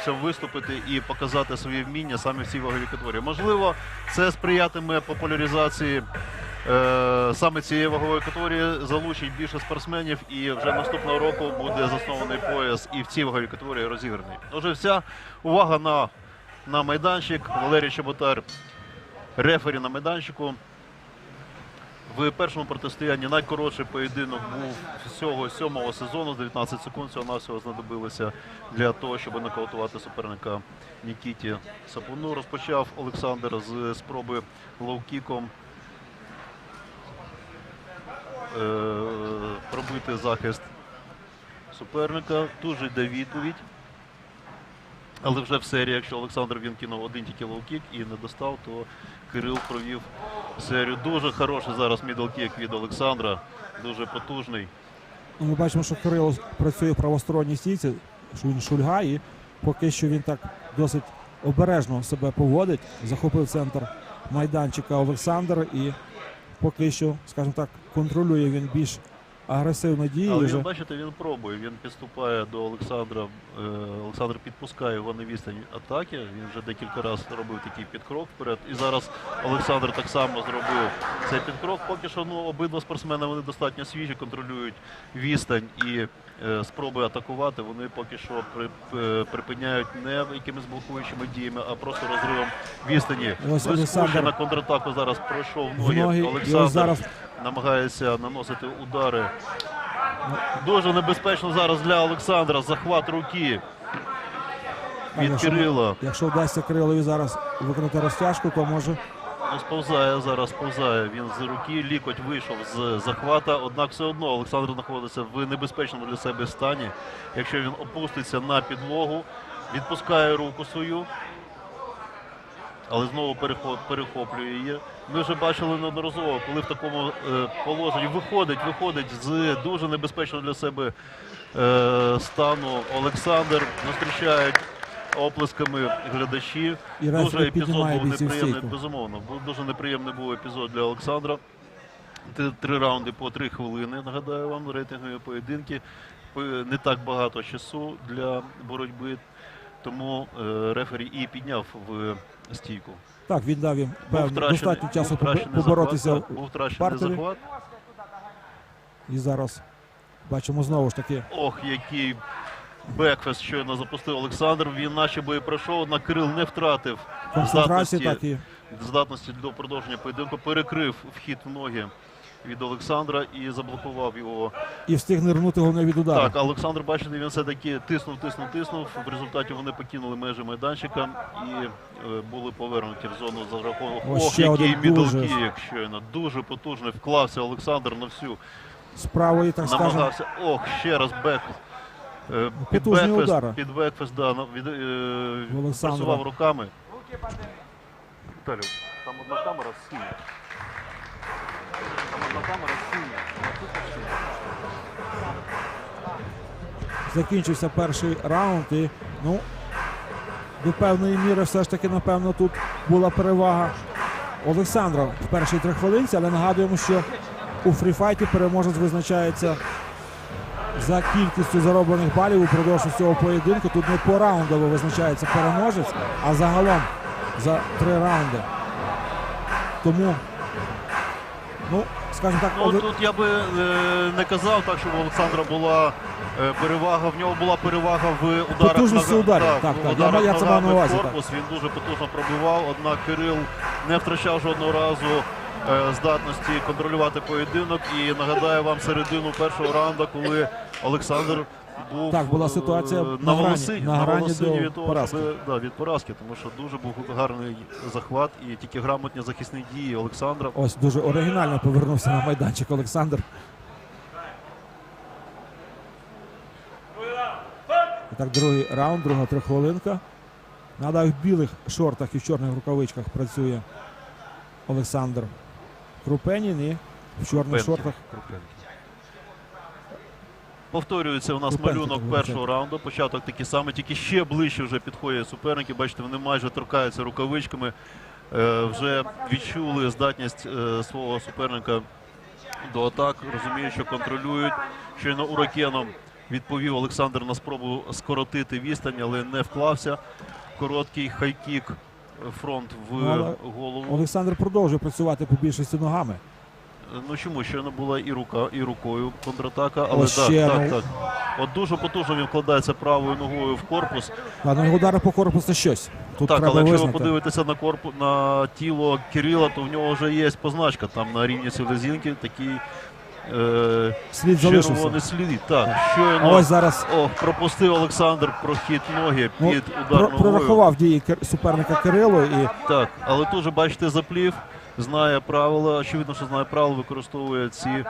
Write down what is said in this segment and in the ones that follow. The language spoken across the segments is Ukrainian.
хлопцям виступити і показати свої вміння саме в цій ваговій категорії. Можливо, це сприятиме популяризації е, саме цієї вагової категорії, залучить більше спортсменів, і вже наступного року буде заснований пояс і в цій ваговій категорії розіграний. Отже, вся увага на, на майданчик. Валерій Чеботар, рефері на майданчику. В першому протистоянні найкоротший поєдинок був всього сьомого сезону. 19 секунд цього навсього знадобилося для того, щоб нокаутувати суперника Нікіті Сапуну. Розпочав Олександр з спроби лоу-кіком е, пробити захист суперника. Тут же йде відповідь. Але вже в серії, якщо Олександр він кинув один тільки лоу-кік і не достав, то Кирил провів серію. Дуже хороший зараз мідл-кік від Олександра, дуже потужний. Ну, Ми бачимо, що Кирило працює в правосторонній стійці, що він шульга, і поки що він так досить обережно себе поводить. Захопив центр майданчика Олександр і поки що, скажімо так, контролює він більш агресивно дії. Але Вже. він, бачите, він пробує. Він підступає до Олександра. е, Олександр підпускає його на відстань атаки. Він вже декілька разів робив такий підкрок вперед. І зараз Олександр так само зробив цей підкрок. Поки що ну, обидва спортсмени вони достатньо свіжі, контролюють відстань і е, спроби атакувати. Вони поки що при, е, припиняють не якимись блокуючими діями, а просто розривом відстані. Ось Олександр на контратаку зараз пройшов ноги. Олександр зараз намагається наносити удари. Дуже небезпечно зараз для Олександра. Захват руки від якщо, Кирила. якщо вдасться Кирилові зараз виконати розтяжку, то може Ну, сповзає зараз, сповзає. Він з руки, лікоть вийшов з захвата. Однак все одно Олександр знаходиться в небезпечному для себе стані. Якщо він опуститься на підлогу, відпускає руку свою. Але знову перехоплює її. Ми вже бачили неодноразово, коли в такому е, положенні виходить, виходить з дуже небезпечного для себе е, стану Олександр. Зустрічають оплесками глядачі. і Дуже епізод був неприємний, безумовно. Дуже неприємний був епізод для Олександра. Три раунди по три хвилини. Нагадаю вам, рейтингові поєдинки. Не так багато часу для боротьби. Тому е, рефері і підняв в стійку. Так, він дав їм достатньо часу поборотися захват, був втрачений партері. захват. І зараз бачимо знову ж таки Ох, який бекфест щойно запустив Олександр. Він наче би і пройшов, однак Кирил не втратив здатності так і здатності до продовження поєдинку, перекрив вхід в ноги від Олександра і заблокував його. і встиг нирнути головне від удару. Так, Олександр бачите, він все-таки тиснув, тиснув, тиснув. В результаті вони покинули межі майданчика і е, були повернуті в зону за рахунок. Ось Ох, ще який один дуже- мідл-кік щойно. Дуже потужний. Вклався Олександр на всю. З правої, так скажемо, Намагався. Ох, ще раз бек. е, Під бекфест, удар. під бекфест, да, від, е, Олександра. працював руками. Віталій, там одна камера синя. Закінчився перший раунд. І ну, до певної міри все ж таки, напевно, тут була перевага Олександра в першій три хвилинці, але нагадуємо, що у фріфайті переможець визначається за кількістю зароблених балів упродовж цього поєдинку. Тут не по раундово визначається переможець, а загалом за три раунди. Тому, ну, скажімо так, Ну, тут я би е, не казав так, щоб у Олександра була е, перевага. В нього була перевага в ударах Потужності нога- ударів, Так, так, в так. ударах Я- я це мав на в увазі, корпус. Він дуже потужно пробивав, однак Кирил не втрачав жодного разу е, здатності контролювати поєдинок. І нагадаю вам середину першого раунду, коли Олександр був Так, була е, ситуація на на грані- волосині, на грані від того, поразки. щоб- да, від поразки, тому що дуже був гарний захват і тільки грамотні захисні дії Олександра. Ось дуже оригінально повернувся на майданчик Олександр. І так, другий раунд, друга трихвилинка. Нагадаю, в білих шортах і в чорних рукавичках працює Олександр Крупенін і в чорних Крупенки. шортах. Повторюється у нас малюнок першого раунду. Початок такий самий, тільки ще ближче вже підходять суперники. Бачите, вони майже торкаються рукавичками. Е, вже відчули здатність е, свого суперника до атак. Розуміють, що контролюють. Щойно уракеном відповів Олександр на спробу скоротити відстань, але не вклався. Короткий хайкік фронт в але голову. Олександр продовжує працювати по більшості ногами. Ну чому ще не була і рука, і рукою контратака, але так, ще, так, так. От дуже потужно він вкладається правою ногою в корпус. Ладно, удари по корпусу щось. Тут так, треба але якщо ви визнати. подивитеся на корпус на тіло Кирила, то в нього вже є позначка там на рівні селезінки, такий е, Слід залишився. червоний слід. Так, А щойно ось зараз ох, пропустив Олександр прохід ноги ну, під про- ногою. прорахував дії суперника Кирило і Так, але тут же бачите заплів, знає правила, очевидно, що знає правила, використовує ці е,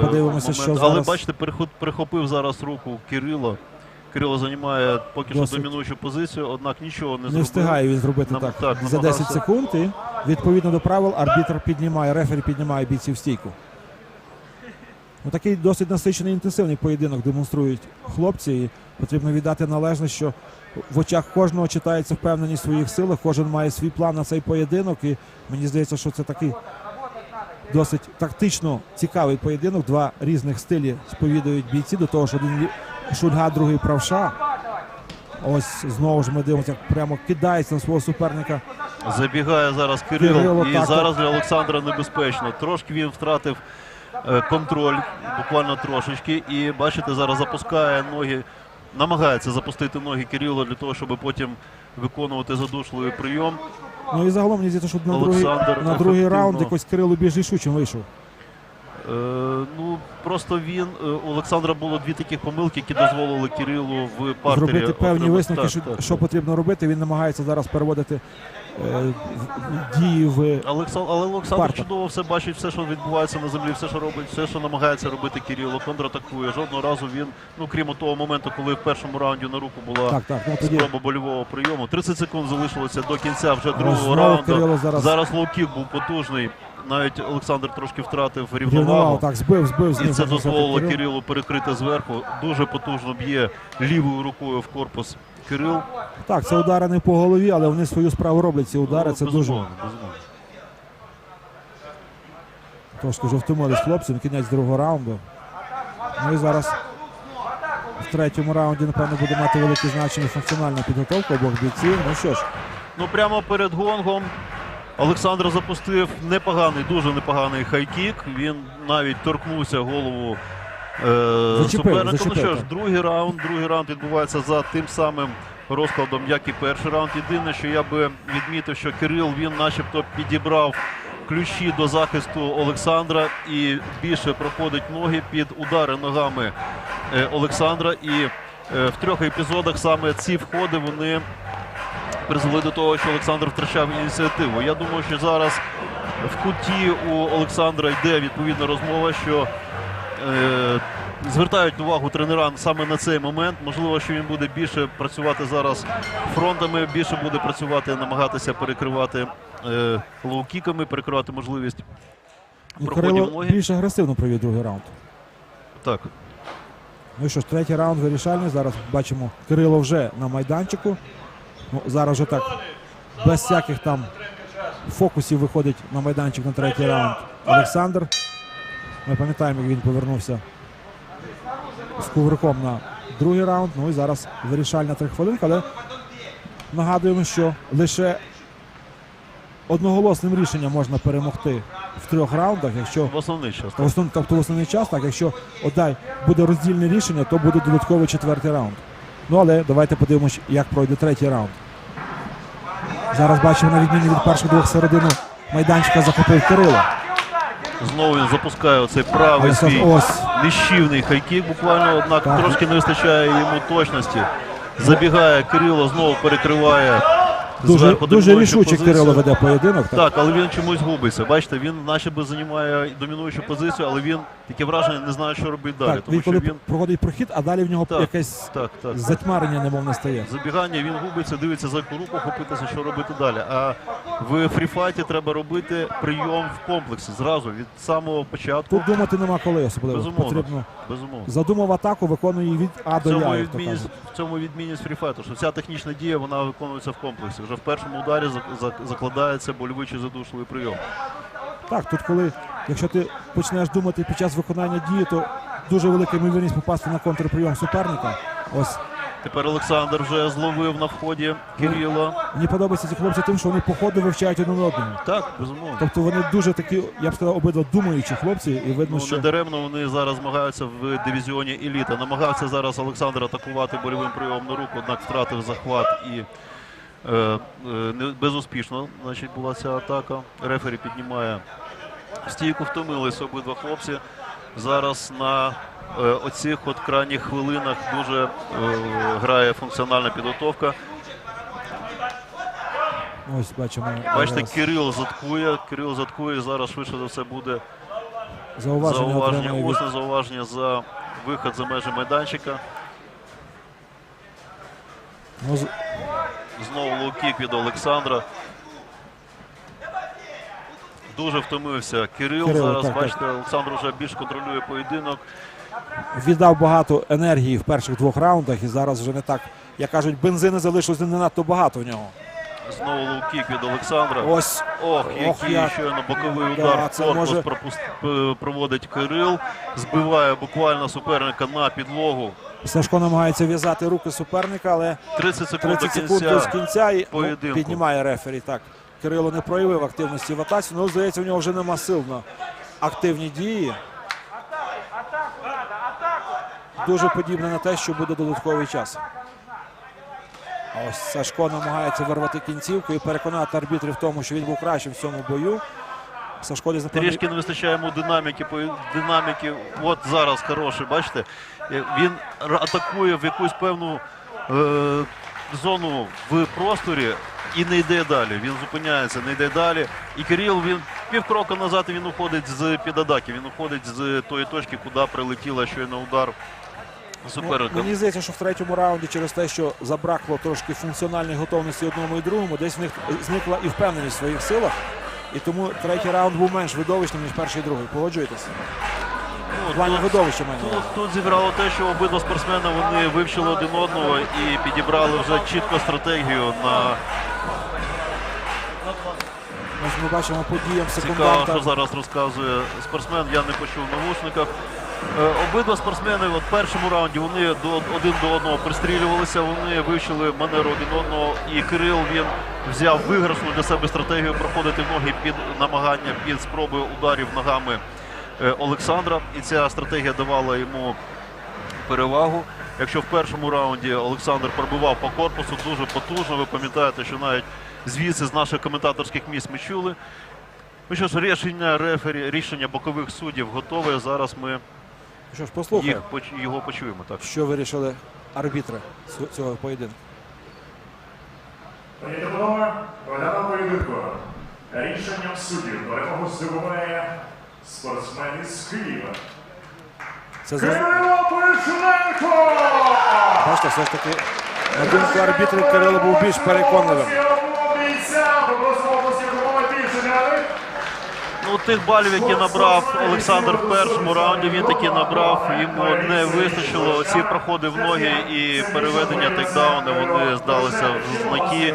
подивимося, що Але бачите, перехопив зараз руку Кирило. Кирило займає поки Досить. що домінуючу позицію, однак нічого не, не зробив. встигає він зробити Нам- так, так, за 10 секунд. І відповідно до правил арбітр піднімає, рефері піднімає бійців стійку. Ну, такий досить насичений інтенсивний поєдинок демонструють хлопці. І потрібно віддати належне, що в очах кожного читається впевненість в своїх силах. Кожен має свій план на цей поєдинок. І мені здається, що це такий досить тактично цікавий поєдинок. Два різних стилі сповідують бійці до того, що один шульга, другий правша. Ось знову ж ми дивимося, як прямо кидається на свого суперника. Забігає зараз Кирило, Кирило, і так, зараз для Олександра небезпечно. Трошки він втратив е, контроль, буквально трошечки. І бачите, зараз запускає ноги, намагається запустити ноги Кирило для того, щоб потім виконувати задушливий прийом. Ну і загалом мені здається, що на другий, Олександр на другий ефективно. раунд якось Кирило більш рішучим вийшов. Е, ну просто він е, у Олександра було дві таких помилки, які дозволили Кирилу в партері Зробити певні висновки, так, що, так, що потрібно робити. Він намагається зараз переводити е, дії в Олексан- але Олександр Партер. чудово все бачить, все, що відбувається на землі, все, що робить, все, що намагається робити Кирило, контратакує. Жодного разу він, ну крім того моменту, коли в першому раунді на руку була так, так. Ну тоді спроба больового прийому. 30 секунд залишилося до кінця вже другого знову раунду. Кирило зараз- зараз лоу-кік був потужний. Навіть Олександр трошки втратив рівновагу. Так, збив, збив І це дозволило Кирилу перекрити зверху. Дуже потужно б'є лівою рукою в корпус Кирил. Так, це удари не по голові, але вони свою справу роблять. Ці удари Ну, це дуже безумовно, безумовно. трошки жовтомолі з хлопцем. Кінець другого раунду. Ну і зараз в третьому раунді, напевно, буде мати велике значення функціональна підготовка обох бійців. Ну що ж, Ну прямо перед гонгом Олександр запустив непоганий, дуже непоганий хайкік. Він навіть торкнувся голову е, суперника. Ну що ж, другий раунд. Другий раунд відбувається за тим самим розкладом, як і перший раунд. Єдине, що я би відмітив, що Кирил він начебто підібрав ключі до захисту Олександра і більше проходить ноги під удари ногами е, Олександра. І е, в трьох епізодах саме ці входи вони призвели до того, що Олександр втрачав ініціативу. Я думаю, що зараз в куті у Олександра йде відповідна розмова, що е, звертають увагу тренерам саме на цей момент. Можливо, що він буде більше працювати зараз фронтами, більше буде працювати, намагатися перекривати е, лоу-кіками, перекривати можливість. Проходів більш агресивно провів другий раунд. Так, Ну і що ж, третій раунд вирішальний. Зараз бачимо Кирило вже на майданчику. Ну, зараз вже так без всяких там фокусів виходить на майданчик на третій раунд Олександр. Ми пам'ятаємо, як він повернувся з кувирком на другий раунд. Ну і зараз вирішальна три хвилинка, але нагадуємо, що лише одноголосним рішенням можна перемогти в трьох раундах, якщо в основний час. в основ, тобто в основний час, так, якщо отдай буде роздільне рішення, то буде додатковий четвертий раунд. Ну але давайте подивимось, як пройде третій раунд. Зараз бачимо на відміну від перших двох середину майданчика захопив Кирило. Знову він запускає оцей правий свій ось нищівний хайкік буквально, однак Так. трошки не вистачає йому точності. Забігає Кирило, знову перекриває дуже, зверху дуже домінуючу рішуче позицію. Кирило веде поєдинок. Так. Так, але він чомусь губиться. Бачите, він начебто займає домінуючу позицію, але він таке враження не знає, що робити далі. Так, тому він що коли він проходить прохід, а далі в нього Так. якесь так, так. затьмарення, немов не стає. Забігання, він губиться, дивиться за яку руку, хопитися, що робити далі. А в фріфайті треба робити прийом в комплексі зразу від самого початку. Тут думати нема коли особливо. Безумовно. Потрібно Безумовно. задумав атаку, виконує від А В до Я. цьому, як то відмінність, кажуть. в цьому відмінність фріфайту, що вся технічна дія вона виконується в комплексі. Вже в першому ударі зак- зак- закладається больовий чи задушливий прийом. Так, тут коли, якщо ти почнеш думати під час виконання дії, то дуже велика ймовірність попасти на контрприйом суперника. Ось Тепер Олександр вже зловив на вході Кирила. мені подобається ці хлопці тим, що вони по ходу вивчають один одного. Так, безумовно. Тобто вони дуже такі, я б сказав, обидва думаючі хлопці, і видно, Ну, що не даремно вони зараз змагаються в дивізіоні еліта. Намагався зараз Олександр атакувати больовим прийомом на руку, однак втратив захват і безуспішно значить, була ця атака. Рефері піднімає стійку, втомилися обидва хлопці. Зараз на е, оцих от крайніх хвилинах дуже е, грає функціональна підготовка. ось бачимо. Бачите, зараз Кирил заткує. Кирил заткує. Зараз швидше за все буде зауваження, зауваження, усне зауваження за виход за межі майданчика. Знову лукік від Олександра. Дуже втомився Кирил. Кирил Зараз, так, бачите, Олександр вже більш контролює поєдинок. віддав багато енергії в перших двох раундах, і зараз вже не так, як кажуть, бензини залишилось не надто багато в нього. Знову лоу-кік від Олександра. Ось Ох, Ох, який як. щойно боковий Да, удар в корпус може- пропус- е, проводить Кирил. Збиває буквально суперника на підлогу. Сашко намагається в'язати руки суперника, але 30 секунд 30 секунд до кінця. кінця і ну, піднімає рефері. Так, Кирило не проявив активності в атаці, але здається, у нього вже нема сил на активні дії. Дуже подібне на те, що буде додатковий час. Ось Сашко намагається вирвати кінцівку і переконати арбітрів в тому, що він був кращим в цьому бою. Сашко десь напевно, Трішки не вистачає йому динаміки, динаміки. От зараз хороший, бачите, Е, він атакує в якусь певну е, зону в просторі і не йде далі. Він зупиняється, не йде далі. І Кирил він півкроку назад він уходить з під. Він уходить з тої точки, куди прилетіла щойно удар суперника. мені здається, що в третьому раунді через те, що забракло трошки функціональної готовності одному і другому, десь в них зникла і впевненість в своїх силах. І тому третій раунд був менш видовищним, ніж перший і другий. Погоджуєтесь? Ну, плані тут- видовища на Тут, тут зіграло те, що обидва спортсмени вони вивчили один одного і підібрали вже чітко стратегію на Ось ми бачимо подіям цікаво, що зараз розказує спортсмен. Я не почув в навушниках. Е, Обидва спортсмени в першому раунді вони до один до одного пристрілювалися. Вони вивчили манеру один одного. І Кирил він взяв виграшну для себе стратегію проходити ноги під намагання під спробою ударів ногами е, Олександра. І ця стратегія давала йому перевагу. Якщо в першому раунді Олександр пробивав по корпусу дуже потужно, ви пам'ятаєте, що навіть звідси з наших коментаторських місць ми чули. Ну що ж, рішення рефері, рішення бокових суддів готове. Зараз ми Що ж, послухаємо, їх поч- його почуємо. Так. що вирішили арбітри цього- цього поєдинку. Пані та панове, поєдинку рішенням суддів перемогу здобуває спортсмен із Києва. Це зрозу- Кирило Пишненко! бачите, все ж таки на думку арбітрів Кирило був більш переконливим. Бійця, попросимо області допомоги більше не дали. Тих балів, які набрав Олександр в першому раунді, він таки набрав. Йому не вистачило. Ці проходи в ноги і переведення тейкдауни, вони здалися в знаки.